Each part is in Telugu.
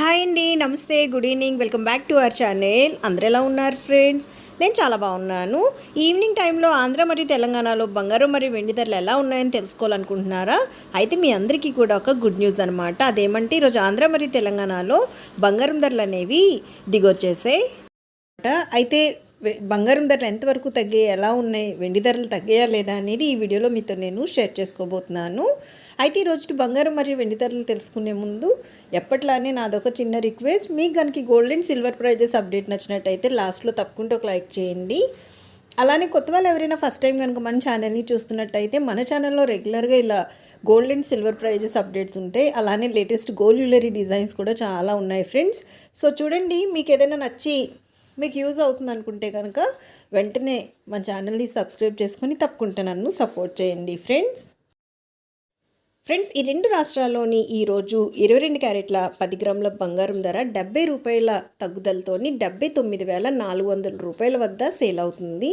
హాయ్ అండి నమస్తే good evening welcome back to our channel. అందరు ఎలా ఉన్నారు ఫ్రెండ్స్? నేను చాలా బాగున్నాను. ఈవినింగ్ టైంలో ఆంధ్ర మరియు తెలంగాణలో బంగారం మరియు వెండి ధరలు ఎలా ఉన్నాయని తెలుసుకోవాలనుకుంటున్నారా? అయితే మీ అందరికీ కూడా ఒక గుడ్ న్యూస్ అనమాట అదేమంటే ఈరోజు ఆంధ్ర మరియు తెలంగాణలో బంగారం ధరలు అనేవి దిగొచ్చేసాయి. అయితే బంగారం ధరలు ఎంతవరకు తగ్గాయి ఎలా ఉన్నాయి వెండి ధరలు తగ్గాయా లేదా అనేది ఈ వీడియోలో మీతో నేను షేర్ చేసుకోబోతున్నాను. అయితే ఈ రోజుకి బంగారం మరియు వెండి ధరలు తెలుసుకునే ముందు ఎప్పట్లానే నాదొక చిన్న రిక్వెస్ట్. మీకు కనుక gold and silver prizes update నచ్చినట్టయితే లాస్ట్లో తప్పకుండా ఒక లైక్ చేయండి. అలానే కొత్త వాళ్ళు ఎవరైనా ఫస్ట్ టైం కనుక మన ఛానల్ని చూస్తున్నట్టయితే మన ఛానల్లో రెగ్యులర్గా ఇలా gold and silver prizes updates ఉంటాయి అలానే లేటెస్ట్ గోల్డ్ జ్యువెలరీ డిజైన్స్ కూడా చాలా ఉన్నాయి ఫ్రెండ్స్ సో చూడండి మీకు ఏదైనా నచ్చి మీకు యూజ్ అవుతుంది అనుకుంటే కనుక వెంటనే మన ఛానల్ని సబ్స్క్రైబ్ చేసుకొని తప్పకుండా నన్ను సపోర్ట్ చేయండి ఫ్రెండ్స్ ఫ్రెండ్స్ ఈ రెండు రాష్ట్రాల్లోని ఈరోజు ఇరవై రెండు క్యారెట్ల పది గ్రాముల బంగారం ధర డెబ్బై రూపాయల తగ్గుదలతోని డెబ్బై తొమ్మిది వేల నాలుగు వందల రూపాయల వద్ద సేల్ అవుతుంది.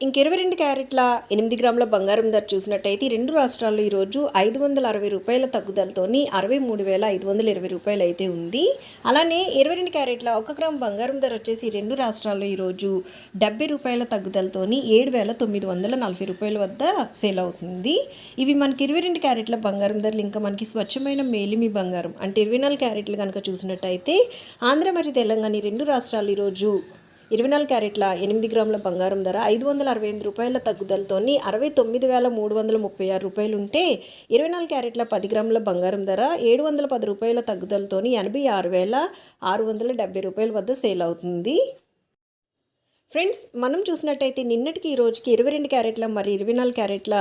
ఇంక ఇరవై రెండు క్యారెట్ల ఎనిమిది గ్రాముల బంగారం ధర చూసినట్టయితే రెండు రాష్ట్రాల్లో ఈరోజు ఐదు వందల అరవై రూపాయల తగ్గుదలతోని అరవై మూడు వేల ఐదు వందల ఇరవై రూపాయలు అయితే ఉంది. అలానే ఇరవై రెండు క్యారెట్ల ఒక గ్రామ్ బంగారం ధర వచ్చేసి రెండు రాష్ట్రాల్లో ఈరోజు డెబ్బై రూపాయల తగ్గుదలతోని ఏడు వేల తొమ్మిది వందల నలభై రూపాయల వద్ద సేల్ అవుతుంది. ఇవి మనకి ఇరవై రెండు క్యారెట్ల బంగారం ధరలు ఇంకా మనకి స్వచ్ఛమైన మేలిమి బంగారం. అంటే ఇరవై నాలుగు క్యారెట్లు కనుక చూసినట్టయితే ఆంధ్ర మరియు తెలంగాణ రెండు రాష్ట్రాలు ఈరోజు ఇరవై నాలుగు క్యారెట్ల ఎనిమిది గ్రాముల బంగారం ధర ఐదు వందల అరవై ఎనిమిది రూపాయల తగ్గుదలతోని అరవై తొమ్మిది వేల మూడు వందల ముప్పై ఆరు రూపాయలు ఉంటే ఇరవై నాలుగు క్యారెట్ల పది గ్రాముల బంగారం ధర ఏడు వందల పది రూపాయల తగ్గుదలతోని ఎనభై ఆరు వేల ఆరు వందల డెబ్బై రూపాయల వద్ద సేల్ అవుతుంది. ఫ్రెండ్స్ మనం చూసినట్టయితే నిన్నటికి ఈ రోజుకి ఇరవై రెండు క్యారెట్ల మరి ఇరవై నాలుగు క్యారెట్ల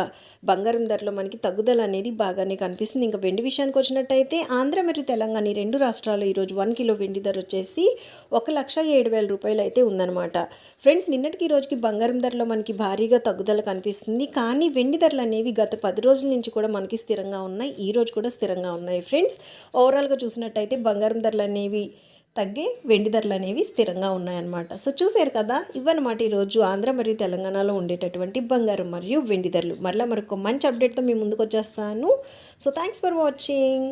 బంగారం ధరలో మనకి తగ్గుదల అనేది బాగానే కనిపిస్తుంది. ఇంకా వెండి విషయానికి వచ్చినట్టయితే ఆంధ్ర మరియు తెలంగాణ ఈ రెండు రాష్ట్రాలు ఈరోజు వన్ కిలో వెండి ధర వచ్చేసి ఒక లక్ష ఏడు వేల రూపాయలు అయితే ఉందన్నమాట. ఫ్రెండ్స్ నిన్నటికి ఈ రోజుకి బంగారం ధరలో మనకి భారీగా తగ్గుదల కనిపిస్తుంది. కానీ వెండి ధరలు అనేవి గత పది రోజుల నుంచి కూడా మనకి స్థిరంగా ఉన్నాయి. ఈ రోజు కూడా స్థిరంగా ఉన్నాయి. ఫ్రెండ్స్ ఓవరాల్గా చూసినట్టయితే బంగారం ధరలు అనేవి తగ్గే వెండి ధరలు అనేవి స్థిరంగా ఉన్నాయన్నమాట. సో చూసారు కదా ఇవన్నమాట ఈరోజు ఆంధ్ర మరియు తెలంగాణలో ఉండేటటువంటి బంగారం మరియు వెండి ధరలు. మరలా మరొక మంచి అప్డేట్తో మీ ముందుకు వచ్చేస్తాను. So thanks for watching